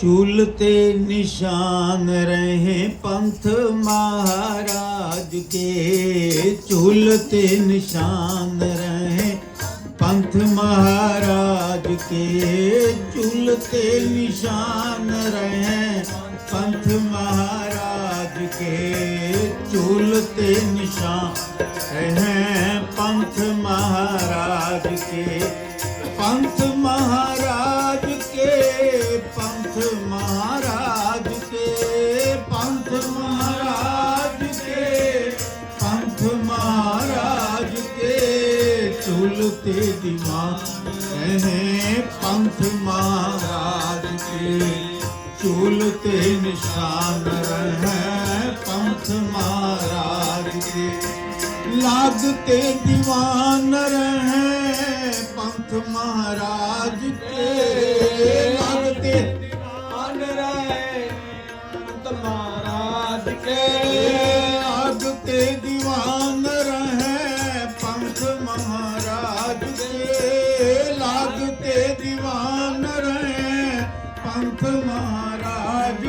ਚੂਲ ਤੇ ਨਿਸ਼ਾਨ ਰਹੇ ਪੰਥ ਮਹਾਰਾਜ ਕੇ। ਚੂਲ ਤੇ ਨਿਸ਼ਾਨ ਰਹੇ ਪੰਥ ਮਹਾਰਾਜ ਕੇ। ਚੂਲ ਤੇ ਨਿਸ਼ਾਨ ਰਹੇ ਪੰਥ ਮਹਾਰਾਜ ਕੇ। ਚੂਲ ਤੇ ਨਿਸ਼ਾਨ ਰਹੇ ਪੰਥ ਮਹਾਰਾਜ ਕੇ ਪੰਥ ਮਹਾਰਾਜ ਕੇ ਪੰਥ ਮਹਾਰਾਜ ਕੇ ਪੰਥ ਮਹਾਰਾਜ ਕੇ ਪੰਥ ਮਹਾਰਾਜ ਕੇ ਚੁੱਲ ਤੇ ਦੀਵਾਨ ਰਹੇ ਪੰਥ ਮਹਾਰਾਜ ਕੇ ਚੁਲ ਤੇ ਨਿਸ਼ਾਨ ਰਹੇ ਪੰਥ ਮਹਾਰਾਜ ਕੇ ਲਾਗ ਤੇ ਦੀਵਾਨ ਰਹੇ ਪੰਥ ਮਹਾਰਾਜ ਕੇ ਲਾਗ ਤੇ ਆਨ ਰਹੇ। ਪੰਥ ਮਹਾਰਾਜ ਕੇ ਆਗ ਤੇ ਦੀਵਾਨ ਰਹੇ। ਪੰਥ ਮਹਾਰਾਜ ਕੇ ਲਾਗ ਤੇ ਦੀਵਾਨ ਰਹੇ। ਪੰਥ ਮਹਾਰਾਜ